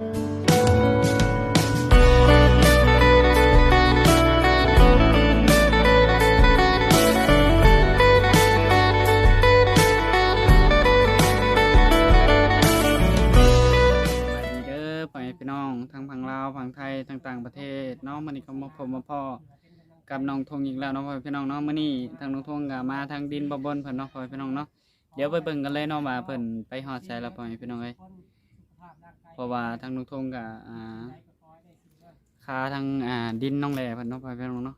สวัสดีเด้อพ่อแม่พี่น้องทั้งพังลาวพังไทยทั้งต่างประเทศเน้องมื้อนี้ก็มาพบมาพ่อกับน้องทงอีกแล้วเนาะพ่อพี่น้องเนาะมื้อนี้ทางน้องทงก็มาทางดินบ่บนเพิ่นเนาะพ่อพี่น้องเนาะเดี๋ยวไปเบิ่งกันเลยเนาะว่าเพิ่นไปฮอดไสแล้วพ่อพี่น้องเอ้ย ราะว่าทางน้องทงก็อ่าคาทางอ่าดินน้องแหล่เพิ่นเนาะพ่อแม่พี่น้องเนาะ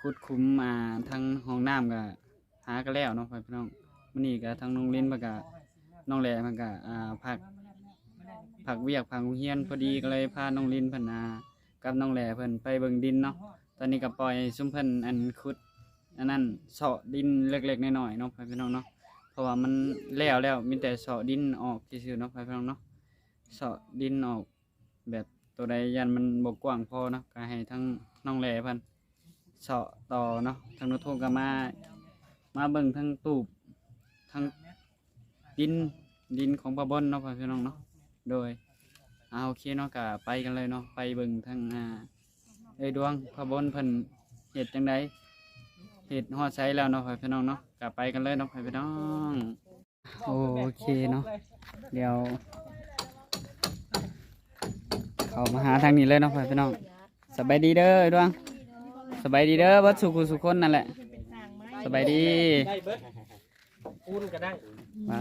ขุดคุ้มอ่าทางห้องน้ำก็หากันแล้วเนาะพ่อแม่พี่น้องมื้อนี้ก็ทางน้องลินเพิ่นก็น้องแหล่เพิ่นก็อ่าพักผักเวียกผักโรงเฮียนพอดีก็เลยพาน้องลินเพิ่นนากับน้องแหล่เพิ่นไปเบิ่งดินเนาะตอนนี้ก็ปล่อยซุมเพิ่นอันขุดอันนั้นเสาะดินเล็กๆน้อยๆเนาะพี่น้องเนาะเพราะว่ามันแล้วแล้วมีแต่เสาะดินออกซื่อๆเนาะพี่น้องเนาะ เสาะดินออก แบบตัวใดยันมันบ่กว้างพอเนาะก็ให้ทั้งน้องแหล่เพิ่นเสาะต่อเนาะทางนโทก็มา มาเบิ่งทั้งตูบทั้งดินดินของปะบอนเนาะพี่น้องเนาะโดยเอาโอเคเนาะก็ไปกันเลยเนาะไปเบิ่งทางอ่าเอ้ยดวงพระบนเพิ่นเฮ็ดจังไดเฮ็ดฮอดไสแล้วเนาะพี่น้องเนาะก็ไปกันเลยเนาะพี่น้องโอเคเนาะเดี๋ยว เข้ามาหาทางนี้เลยเนาะพี่น้องสบายดีเด้อเอ้ยดวงสบายดีเด้อเบัดสุขุสุขคนนั่นแหละสบายดีได้เบิดปูนก็ได้มา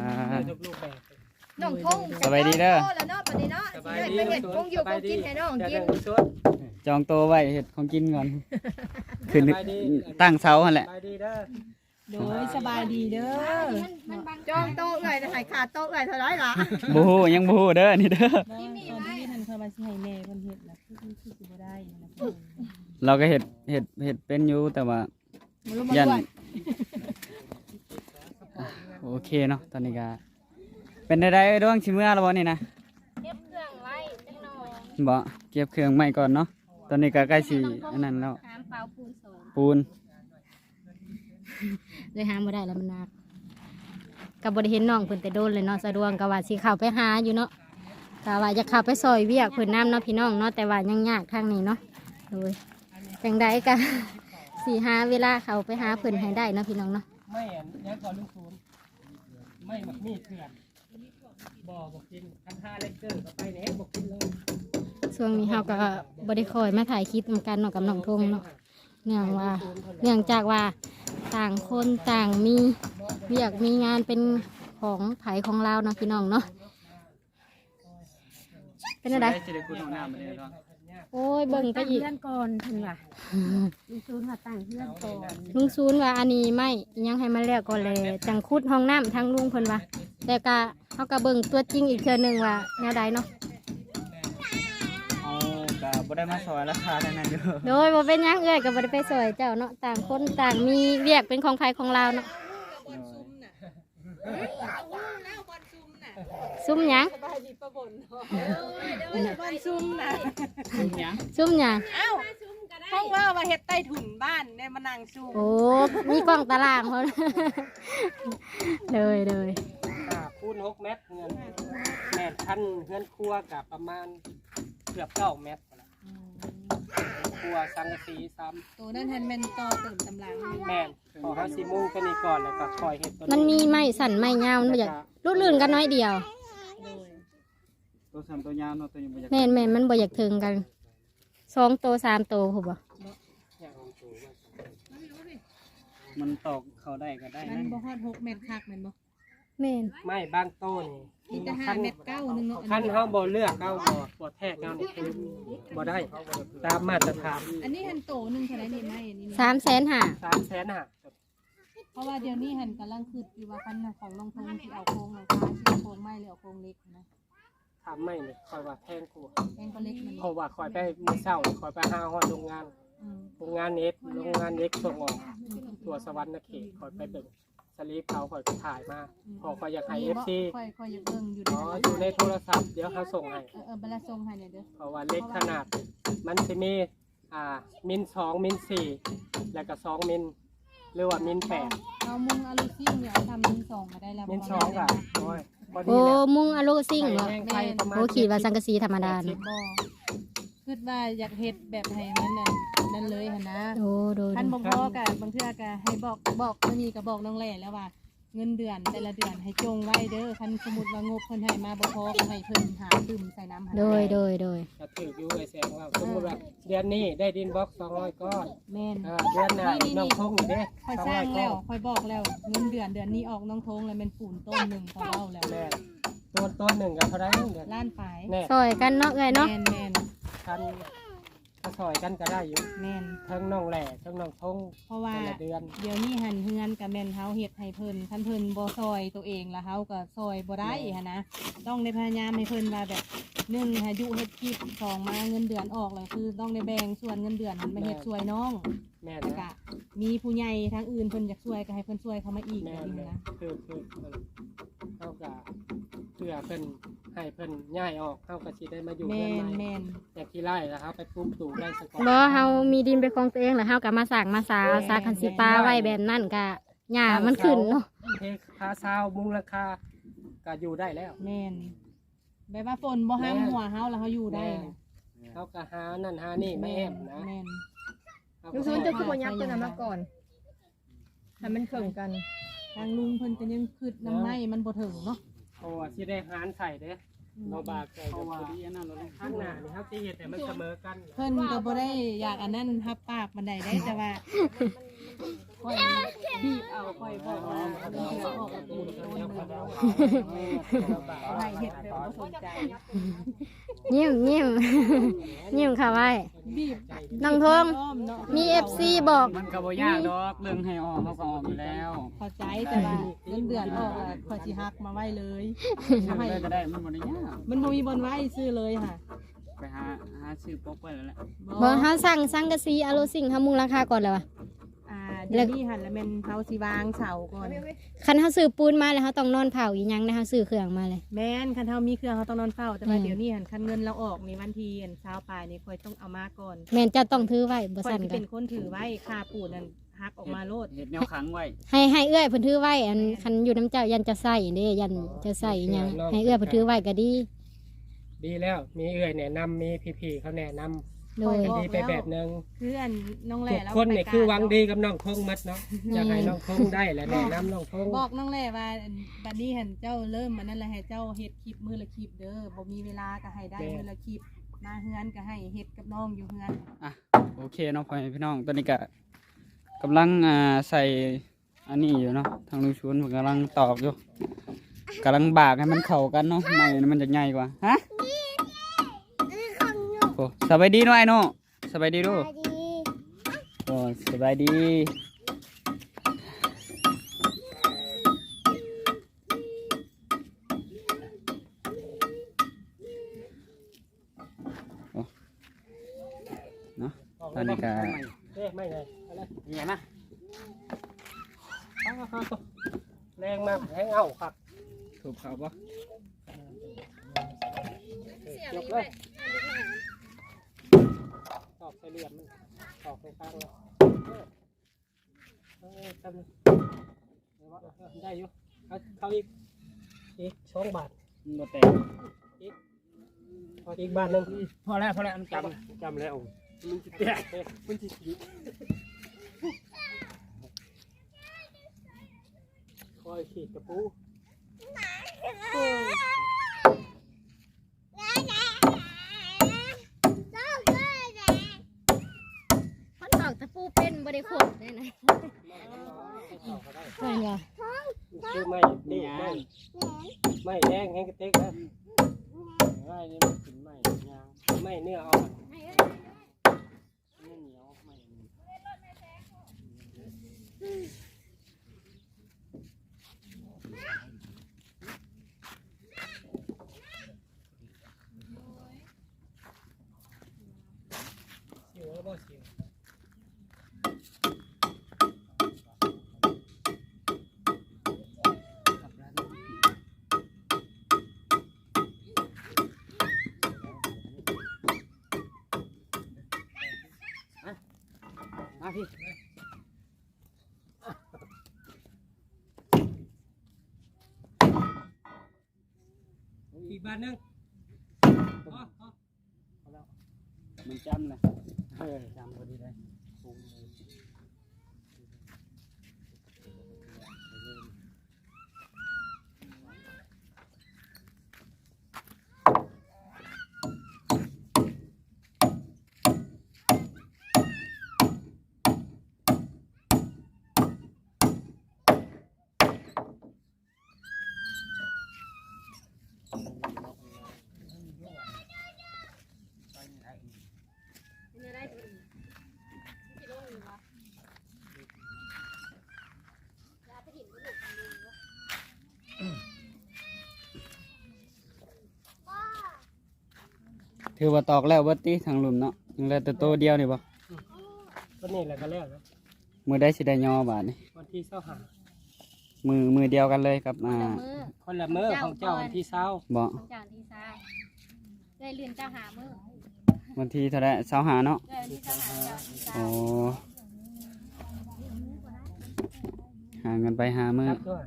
ทุกลูกแบ่งน้องพงสบายดีเด้อแล้วเนาะปานนี้เนาะสบายสิดีได้ไปเฮ็ดพงอยู่พงกินให้น้องจะกิได้นสวดจองโตวไว้เฮ็ดของกินก่อนขึ้นสบายดีตั้งเสาหั่นแหละสบายดีเด้อโดยสบายดีเด้อจองโต๊ะเอ้ยให้ขาดโต๊ะเอ้ยเท่าไหร่ล่ะบฮูยังบฮูเด้อนี่เด้อ ตอนที่ท่านเข้ามาสิให้แม่เพิ่นเฮ็ดนะคือคือสิบ่ได้นะเพิ่นเราก็เห็ดเห็ดเห็ดเป็นอยู่แต่ว่ายันอะโอเคเนาะตอนนี้ก็เป็นได้ได้ดวงชิเมื่อแล้วบ่นี่นะเก็บเครื่องไว้จังหน่อยบ่เก็บเครื่องใหม่ก่อนเนาะตอนนี้ก็ใกล้สิอันนั้นแล้วหามเปล่าปูนโสมปูนเลยหามบ่ได้แล้วมันหนักก็บ่ได้เห็นน้องเพิ่นแต่โดนเลยเนาะสะดวกก็ว่าสิเข้าไปหาอยู่เนาะ ก็ว่าจะเข้าไปซอยเวียกเพิ่นน้ำเนาะพี่น้องเนาะแต่ว่ายังยากทางนี้เนาะโดยจังใดก็สิหาเวลาเข้าไปหาเพิ่นให้ได้เนาะพี่น้องเนาะไม่เห็นยังก่อนลุงศูนย์ไม่หมักมีดเถื่อนบ่บอกกินคันห้าเลกเกอร์ก็ไปแหน่บอกกินเลยช่วงนี้เฮาก็บ่ได้คอยมาถ่ายคลิปนำกันเนาะกับน้องทงเนาะเนื่องว่าเนื่องจากว่าต่างคนต่างมีเวียกมีงานเป็นของไผของเราเนาะพี่น้องเนาะ เป็นอะไรสิได้คุณของน้ำบ่ได้ดวงโอ้ยเบิ่งไปอีกเพื่อนก่อนเพิ่นว่าลูกซูนว่าตั้งเพื่อนก่อนลุงซูนว่าอันนี้ไม่ยังให้มันแล้วก่อนเลยจังคุดห้องน้ำทางลุงเพิ่นว่าแต่ก็เฮาก็เบิ่งตัวจริงอีกเทื่อหนึงว่าแนวใดเนาะเอาก็บ่ได้มาสอยราคาเท่านั้นอยู่โดยบ่เป็นหยังเอ้ยก็บ่ได้ไปสวยเจ้าเนาะต่างคนต่างมีเวียกเป็นของไผของเราเนาะ ซุ่มหยังบ้านซุ่มนะหยังซุ่มหยังห้องว่าว่าเฮ็ดใต้ถุนบ้านได้มานั่งซุ่มโอ้มีกล้องตารางเขาเลยเลยอ่าปูนหกเมตรเงินแม่นพันเงินครัวกับประมาณเกือบเก้าเมตร นะครัวสังกะสีซ้ตัวนั้นทันแม่นต่อเติมตำลังำแม่นขอห้าสิมุงตัวนี้ก่อนแล้วก็คอยเห็ดตัวมันมีไม้สั่นไม้ยาวมันบ่อยากรุดลื่นกันน้อยเดียว โดยตัวซ้ำตัวยาวเนาะตัวยังบ่อยากแม่นแม่นมันบ่อยากถึงกันสองโตสามโตผมบ่อย่างของตัวว่ามันตอกเข้าได้ก็ได้มันะนบ่ฮอด6เมตรคักแม่นบ่ แม่นไม่บางต้นมีแต่5เมตรเก้าหนึงเนาะขั้นเขาบ่เลือกเขาบ่บ่แทกเขานี่คือบ่ได้ตามมาตรฐานอันนี้หันโตหนึงเท่าไหร่นี่ไม้อันนี้สามแสนห้าสามแสนห้าเพราะว่าเดี๋ยวนี้หันกำลังคิดอยู่ว่าคันของน้องทงที่เอาโครงหลังคาสิเอาโครงไม้หรือเอาโครงเหล็กนะทำไม่เลยคอยว่าแพงกว่าแพงก็เล็กมันเพราะว่าคอยไปมือเศร้าคอยไปหาฮอดโรงงาน อืมโรงงานเน็ตโรงงานเน็กส่งออกตัวสวรรค์เขตคอยไปเบิ่งส ลีปเขาคอยไปถ่ายมาพอคอยอยากให้เอฟซีค่อยค่อยอยากเบิ่งอยู่อ๋ออยู่ในโทรศัพท์เดี๋ยวเขาส่งให้เออเออเวลาส่งให้เนี่ยเด้อเพราะว่าเล็กขนาดมันจะมีอ่ามินสองมินสี่แล้วก็สองมินหรือว่ามินแปดเอามุงอลูซิ่งเนี่ยเอาทำมินสองมาได้แล้วมินสองก็โอ้ยพอดีโอ้แล้วมุงอะโลซิ่งเหรอแห้งไฟประมาณโอ้ขีดว่าสังกะสีธรรมดาสิเนาะบบ่คิดว่าอยากเฮ็ดแบบให้มันนั่น นั่นเลยหั่นนะโอ้โดยท่านบ่พอกับบางเทื่อก็ให้บอกบอกมื้อนี้ก็บอกน้องแหล่แล้วว่า เงินเดือนแต่ละเดือนให้จงไว้เด้อคันสมมุติว่างบเพิ่นให้มาบ่พอก็ให้เพิ่นหาดื่มใส่น้ำให้โดยโดยโดยก็ถืออยู่ไอ้แสงว่าสมมติว่าเดือนนี้ได้ดินบล็อกสองร้อยก้อนแม่นเออเดือนหน้าน้องทงนี่เด้ค่อยสองสร้ร้าองยก้แล้อวนค่อยบอกแล้วเงินเดือนเดือนนี้ออกน้องทงแล้วเป็นปูนต้นหนึงเขาเล่าแล้วแม่ต้นต้นหนึ่งกับเท่าไหรเดือนล้านปลายแน่ซอยกันเนาะเอ้ยเนาะแม่นแม่นคันก็ซ อยกันก็ได้อยู่แม่น ทั้งน้องแหล่ทั้งน้องทงเพราะว่าแต่ละเดือน เดี๋ยวนี้หันเฮือนกับแม่นเฮาเฮ็ดให้เพิ่นคันเพิ่นบ่ซอยตัวเองแล้วเฮาก็ซอยบ่ได้หันนะต้องได้พยายามให้เพิ่นว่าแบบหนึ่งให้อยู่เฮ็ดคลิปสองมาเงินเดือนออกแล้วคือต้องได้แบ่งส่วนเงินเดือนมาเฮ็ดช่วยน้องแม่แล้วนะก็มีผู้ใหญ่ทางอื่นเพิ่นอยากช่วยก็ให้เพิ่นช่วยเข้ามาอีกแม่แบบนี้แม่นะคือคือเพิ่นเขาก็เพื่อเพิ่น ให้เพิ่นย้ายออกเขาก็สิได้มาอยู่แม่เพื่อนนใหม่แม่นอย่างที่ไร่แล้วครับไปปลูกตู่ได้สักก่อนบ่เฮามีดินเป็นของตัวเองแล้วเฮาก็มาสร้างมาสาเอาซาคันสิปลาไว้แบบนั้นก็หญ้ามันขึ้นเนาะเทคาซาวมุงราคาก็อยู่ได้แล้ว แม่นแบบว่าฝนบ่ห้ามหัวเฮาแล้วเฮาอยู่ได้นะเขาก็หานั่นหานี่ไม่แอมนะแม่นลุงชนจะคือบ่ยับตัวนั้นมาก่อนให้มันเข่งกัน ทางลุงเพิ่นก็ยังคืดน้ำไม้มันบ่ถึงเนาะ เพราะว่าสิได้หารใส่เด้เราบากใส่เพกัราะบว่าพอดีอันนั้นเราเลยข้างหน้านี่ครับที่เห็นแต่มันเสมอกัน เพิ่นก็บ่ได้อยากอันนั้นฮับปากบันไดได้แต่ว่า ค่อยบีบเอาค่อยบอกว่าเดี๋ยวออกแบบบุญโดนหนึ่งให้เฮ็ดแบบบ่สนใจยิ้มยิ้มยิ้มค่ะไว้บีบน้องทงอ้อมเนาะมี FC บอกมันก็บ่ยากดอกเรื่องให้ออกเขาก็ออกอยู่แล้วเข้าใจแต่ว่าเงินเดือนออกอะข่อยสิฮักมาไว้เลยทำได้ก็ได้มันบ่ได้ยากมันบ่มีบนไว้ซื้อเลยค่ะไปหาหาซื้อปกไว้แล้วแหละบ่เฮาสั่งสังกะสีอะโลซิ่งเฮามุงราคาก่อนแล้ววะ อ่าเดี๋ยวนี้หั่นแล้วแม่นเฮาสิวางเสาก่อน คันเฮาซื้อปูนมาแล้วเฮาต้องนอนเผาอีหยังนะเฮาซื้อเครื่องมาเลย แม่นคันเฮามีเครื่องเฮาต้องนอนเฝ้าแต่ว่าอืมเดี๋ยวนี้หั่นคันเงินเราออกนี่วันที่อันเช้าปลายนี่ข่อยต้องเอามาก่อนแม่นจะต้องถือไว้บ่ข่อยสั่นสิกัเป็นนคนถือไว้ค่าปูนนั่นฮักออกมาโลดเห็ดแนวขังไว้ให้ให้เอื้อยเพิ่นถือไว้อันคันอยู่น้ำเจ้ายันจะใส่เด้ยันจะใส่อีหยังให้เอื้อยเพิ่นถือไว้ก็ดี ดีแล้วมีเอื่อยแนะนำมีพี่ๆเขาแนะนำ โดย ดีไปแบบหนึงคืออันน้องแหล่ทุกแล้วคนนี่ไปคือหวังกาดีกับน้องทงมัดเนาะอยากให้น้องทงได้และแนะนำน้องทงบอกน้องแหล่ว่าบัดนี้หันเจ้าเริ่มมันนั่นแหละให้เจ้าเฮ็ดคลิปมือละคลิปเด้อบ่มีเวลาก็ให้ได้มือละคลิปมาเฮือนก็ให้เฮ็ดกับน้องอยู่เฮือนอะโอเคเนาะพ่อแม่พี่น้องตอนนี้ก็กำลังอ่าใส่อันนี้อยู่เนาะทางลุงชวนผมกำลังตอกอยู่กำลังบากให้มันเข้ากันเนาะไม่มันจะใหญ่กว่าฮะโอ้ สบายดีเนาะไอ้เนาะสบายดีดูโอ้สบายดีเนาะตอนนี้ก็เอ้ยไม่เลยอะไรอย่างนะเอาเอาเอาแรงมากแรงเอาครับถูกเขาปะยกเลยตอก ใส่เหลี่ยมมันตอกตรงกลางเลยเออทำได้อยู่เอาเขาอีกอีกสองบาทมันบ่แตกเอาอีกบาทหนึ่งพอแล้วพอแล้วมันจจำำจำแล้วมันจะแตกมันจะสีคอยขีดกระปูมันตอกตะ ปูเป็นบริโภคได้นะไม่เหรอคือไม่ตีไม่ไม่แดงแห้งกระเตกนะไม่นี่มันกินไม่ยางไม่เนื้ออ่อนไม่เหนียวไม่เสียวบ่เสียว มาพี่าทหนึงอ๋ออ๋อมันจำเลยเออจำพอดีเลย ถือว่าตอกแล้วเบิดติทางหลุมเนาะยังเหลือแต่โตวเดียวนี่บ่ก็นี่แหละก็แล้วนะมือได้สิได้ยอบาดนี่วันที่เช้าหามือมือเดียวกันเลยกับอ่ามือคนละมื้อของเจ้าวันที่เช้าบ่ของเจ้าที่ซ่าได้เรียนเจ้าหามือวันที่เท่าไหร่เสาหาเนาะได้วันที่เจ้าหาเจ้าที่ซ่าโอ้หาเงินไปหามือ ครับด้วย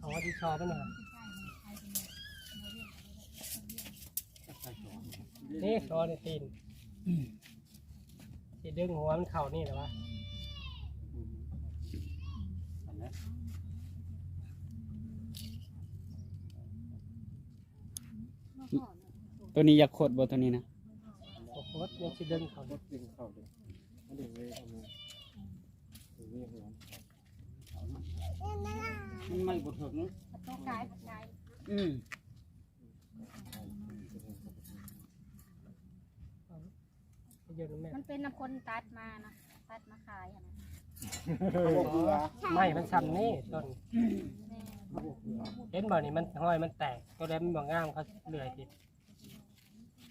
สองวัน ที่ชอเป็นไงนี่ชอในตีนที่ดึงหัวมันเข่านี่เหรอวะตัวนี้อยากขดบ่ตัวนี้นะโอ้โหยังสิดึงเขาดึงเขาเลยดึงเลยเอามือดึงเลยหัว มันไม่บ่ถึงประตูกายประตูกายอืมเยอะนะแม่มันเป็นน้ำคนตัดมานะตัดมาขายอะนะไม่มันสั่นนี่ต้นแม่เห็นบ่นี่มันห้อยมันแตกตัวแดงมันบ่งามเขาเลื่อยติด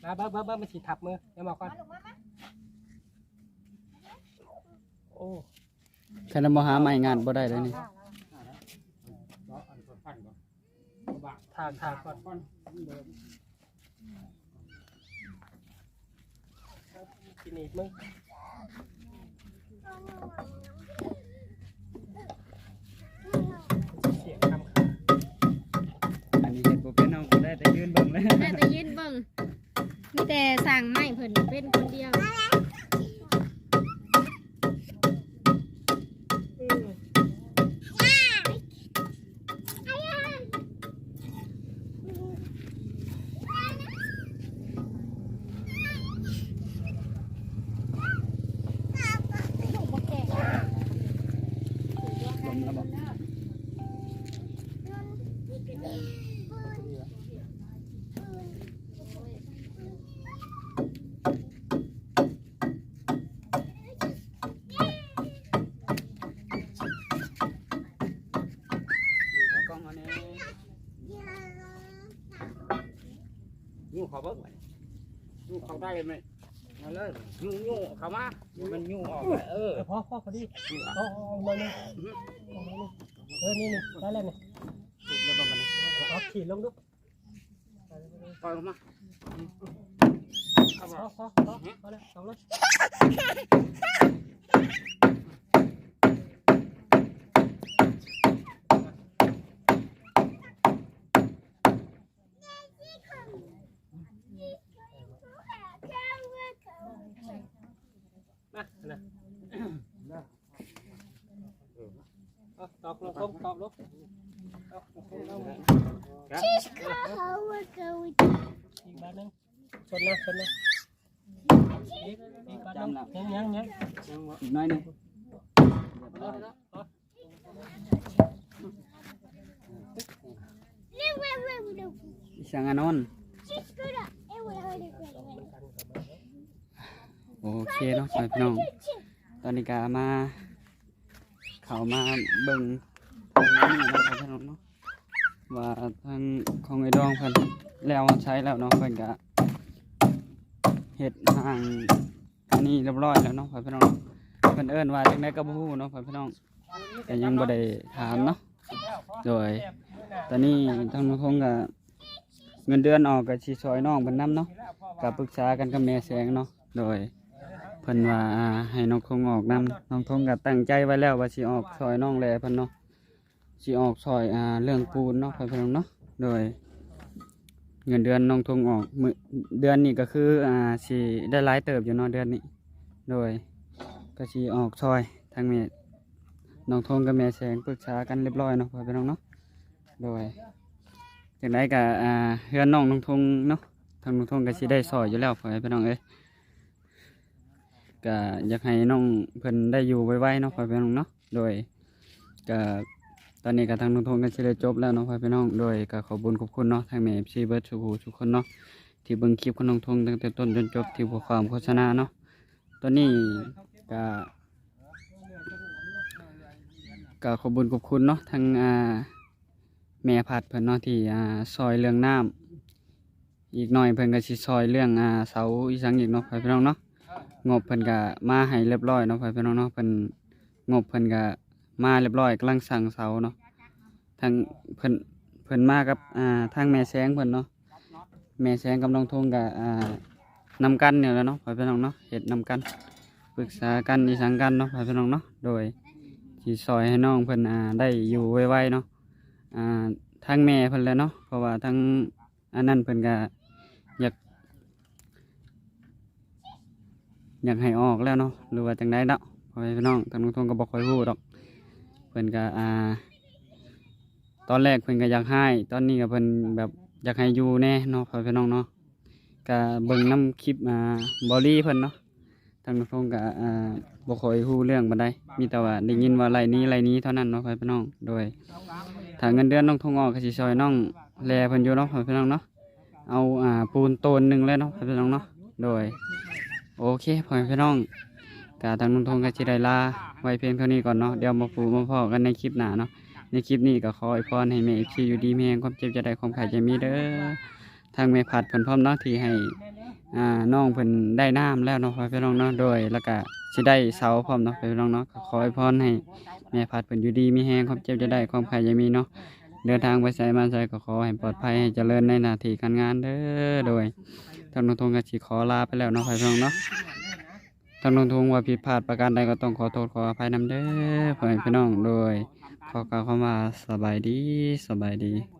มาเบิ้งเบิ้งเบิ้งมันสิทับมือเดี๋ยวบอกก่อนโอ้แค่นั้นบ่หาใหม่งานบ่ได้เลยนี่ ทางทางก่อนกินอีกมึงเสียงคำขาอันนี้เฮ็ดบ่เป็นเอาบ่ได้แต่ยืนเบิ่งเลยแม่แต่ยืนเบิ่งมีแต่สั่งไม้เพิ่นเป็นคนเดียว ลมแล้วบ่ เอากล้องเอาแน่ ยุ่ง เบิ้งไว้ยุ่งเข้าได้ไหมมาเลยยุ่งยุ่งเข้ามามันยุ่งออกไปเออเออพอพอพอดีเอาเอมาเลยเออนี่นี่ได้แล้วนี่ถูกแล้วบ้างกันเอาขีดลงดูปล่อยเขามาพอพอพอพอแล้วสองเลย มานะเอาตอกลงตอกตอกลงเอาลงลงอีกบ้านหนึง ชนนะชนนะอีกอีกบ้านหนึงยังยังยังยังวะอีกหน้อยหนึงเอาละเอาอีสังอานนท์มันกันกับมันโอเคเนาะสายพี่น้อง ตอนนี้ก็มา เขามาเบิ่งตรงนี้เนาะสายพี่น้องเนาะว่าทางของไอ้ดองเพิ่นแล้วใช้แล้วเนาะเพิ่นก็ เฮ็ดห่างอันนี้เรียบร้อยแล้วเนาะสายพี่น้องเพิ่นเอิ้นว่าจังได๋ก็บ่ฮู้เนาะสายพี่น้องก็ยังบ่ได้ถามเนาะโดยตอนนี้ทางน้องคงก็เงินเดือนออกก็สิซอยน้องเพิ่นนํเนาะก็ปรึกษากันกับแม่แสงเนาะโดยเพิ่นว่าให้น้องทงออกนํน้องทงก็ตั้งใจไว้แล้วว่าสิออกซอยน้องแลเพิ่นเนาะสิออกซอยอ่าเรื่องปูนเนาะเพิ่น้องเนาะโดย เงินเดือนน้องทงออกมือเดือนนี้ก็คืออ่าสิได้หลายเติบอยู่เนาะเดือนนี้ โดยก็สิออกซอยทางแม่น้องทงกับแม่แสงปรึกษากันเรียบร้อยเนาะพ่อพี่น้องเนาะโดยจังไดก็อ่าเฮือนน้องน้องทงเนาะทางน้องทงก็สิได้ซอยอยู่แล้วพ่อพี่น้องเอ้ยก็อยากให้น้องเพิ่นได้อยู่ไวๆเนาะพ่อพี่น้องเนาะโดยก็ ตอนนี้ก็ทางน้องทงก็สิได้จบแล้วเนาะพ่อพี่น้องโดยก็ขอบุญขอบคุณเนาะทางแม่ FC เบิร์ดทุกผู้ทุกคนเนาะที่เบิ่งคลิปของน้องทงตั้งแต่ต้นจนจบที่บ่ความโฆษณาเนาะตัวนี้ก็ก็ขอบุญขอบคุณเนาะทางอ่าแม่ผัดเพิ่นเนาะที่อ่าซอยเรื่องน้ำอีกหน่อยเพิ่นก็สิซอยเรื่องอ่าเสาอีสังอีกเนาะพี่น้องเนาะงบเพิ่นก็มาให้เรียบร้อยเนาะพี่น้องเนาะเพิ่นงบเพิ่นก็ มาเรียบร้อยกำลังสั่งเสาเนาะทางเพิ่นเพิ่นมากับอ่าทางแม่แสงเพิ่นเนาะแม่แสงกับน้องทงก็อ่านำกันเนี่ยแหล้วเนาะพ่อพี่น้องเนาะเห็ดนำกันปรึกษากันอีสังกันเนาะพ่อพี่น้องเนาะโดยที่ซอยให้น้องเพิ่นอ่าได้อยู่ไวๆเนาะอ่าทางแม่เพิ่นแหล้วเนาะเพราะว่าทางอันนั้นเพิ่นก็อยากอยากให้ออกแล้วเนาะหรือว่าจังไดเนาะพ่อพี่น้องทางน้องทงก็บ่ค่อยรู้ดอก เพิ่นก็อ่า ตอนแรกเพิ่นก็อยากให้ ตอนนี้ก็เพิ่นแบบอยากให้อยู่แน่เนาะพ่อพี่น้องเนาะก็เบิ่งน้ำคลิปอ่าบอลี่เพิ่นเนาะทางน้องก็อ่าบ่ค่อยฮู้เรื่องปานใดมีแต่ว่าได้ยินว่าไรนี้ไรนี้เท่านั้นเนาะพี่น้อง โดยถ้าเงินเดือนน้องทงออกก็สิซอยน้องแลเพิ่นอยู่เนาะพี่น้องเนาะเอาอ่าปูนโตนหนึ่งเลยเนาะพี่น้องเนาะโดย โอเคพ่อพี่น้อง ก็ทางน้องทงก็สิได้ลาไว้เพียงเท่านี้ก่อนเนาะเดี๋ยวมาปูมาพอกันในคลิปหน้าเนาะในคลิปนี้ก็ขออวยพรให้แม่ FC อยู่ดีมีแรงความเจ็บจะได้ความไข่จะมีเด้อทางแม่ผัดเพิ่นพร้อมเนาะที่ให้อ่าน้องเพิ่นได้น้ำแล้วเนาะพ่อพี่น้องเนาะโดยแล้วก็สิได้เสาพร้อมเนาะพ่อพี่น้องเนาะก็ขอให้พรให้แม่ผัดเพิ่นอยู่ดีมีแฮงความเจ็บจะได้ความไข่จะมีเนาะเดินทางไปไสมาไสก็ขอให้ปลอดภัยให้เจริญในหน้าที่การงานเด้อโดยทางน้องทงก็สิขอลาไปแล้วเนาะพ่อพี่น้องเนาะ ทางน้องทงว่าผิดพลาดประการใดก็ต้องขอโทษขออภัยนำเด้อเพื่อนพี่น้องโดยขอกล่าวคำว่าสบายดีสบายดี